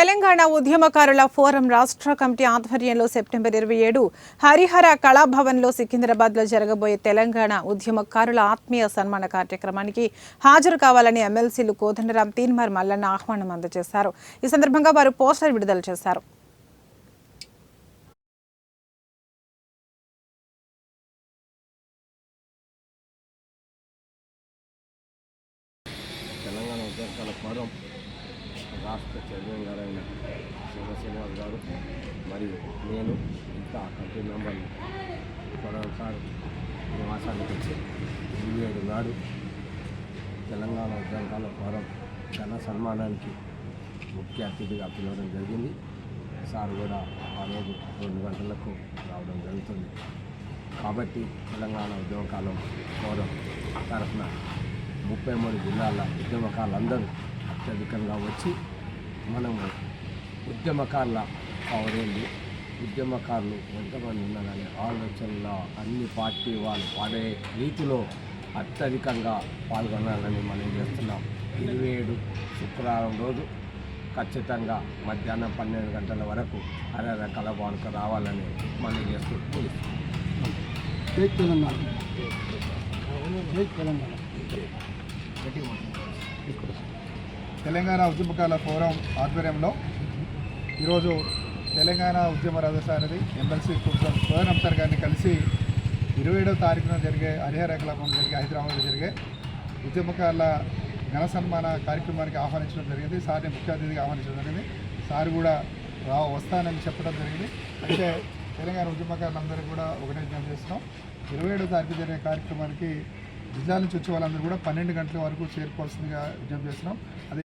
తెలంగాణ ఉద్యమకారుల ఫోరం రాష్ట్ర కమిటీ ఆధ్వర్యంలో సెప్టెంబర్ ఇరవై ఏడు హరిహర కళాభవన్లో సికింద్రాబాద్లో జరగబోయే తెలంగాణ ఉద్యమకారుల ఆత్మీయ సన్మాన కార్యక్రమానికి హాజరు కావాలని ఎమ్మెల్సీలు కోదండరాం తీన్మార్ మల్లన్న ఆహ్వానం అందజేశారు. ఈ సందర్భంగా వారు పోస్టర్ విడుదల చేశారు. తెలంగాణ ఉద్యోగాల ఫోరం రాష్ట్ర చైర్మన్ గారైన శివ గారు మరియు నేను ఇంకా కంపెనీ మెంబర్లు సార్ నివాసానికి వచ్చి ఇరవై నాడు తెలంగాణ ఉద్యోగాల ఫోరం ఘన సన్మానానికి ముఖ్య అతిథిగా పిలవడం జరిగింది. సార్ కూడా ఆ రోజు రెండు గంటలకు రావడం జరుగుతుంది. కాబట్టి తెలంగాణ ఉద్యమకాలం ఫోరం తరఫున ముప్పై మూడు జిల్లాల ఉద్యమకాలందరూ అత్యధికంగా వచ్చి మనము ఉద్యమకారుల పవరేంది ఉద్యమకారులు ఎంతమంది ఉన్నారనే ఆలోచనలో అన్ని పార్టీ వాళ్ళు పాడే రీతిలో అత్యధికంగా పాల్గొనాలని మనం చేస్తున్నాం. ఇరవై ఏడు శుక్రవారం రోజు ఖచ్చితంగా మధ్యాహ్నం పన్నెండు గంటల వరకు అరవై కలబాడుకు రావాలని మనం చేస్తూ తెలంగాణ. తెలంగాణ. తెలంగాణ ఉద్యమకాల ఫోరం ఆధ్వర్యంలో ఈరోజు తెలంగాణ ఉద్యమ రథసారథి ఎమ్మెల్సీ కుటుంబం సోదరం సార్ గారిని కలిసి ఇరవై ఏడవ తారీఖున జరిగే హరిహర కలాపం జరిగే హైదరాబాద్లో జరిగే ఉద్యమకారుల ఘన సన్మాన కార్యక్రమానికి ఆహ్వానించడం జరిగింది. సార్ని ముఖ్య అతిథిగా ఆహ్వానించడం జరిగింది. సార్ కూడా రా వస్తానని చెప్పడం జరిగింది. అయితే తెలంగాణ ఉద్యమకారులందరూ కూడా ఒకటే విజ్ఞప్తి చేస్తున్నాం. ఇరవై ఏడవ తారీఖు జరిగే కార్యక్రమానికి జిల్లా నుంచి వచ్చే వాళ్ళందరూ కూడా పన్నెండు గంటల వరకు చేరుకోవాల్సిందిగా విజ్ఞప్తి చేస్తున్నాం. అదే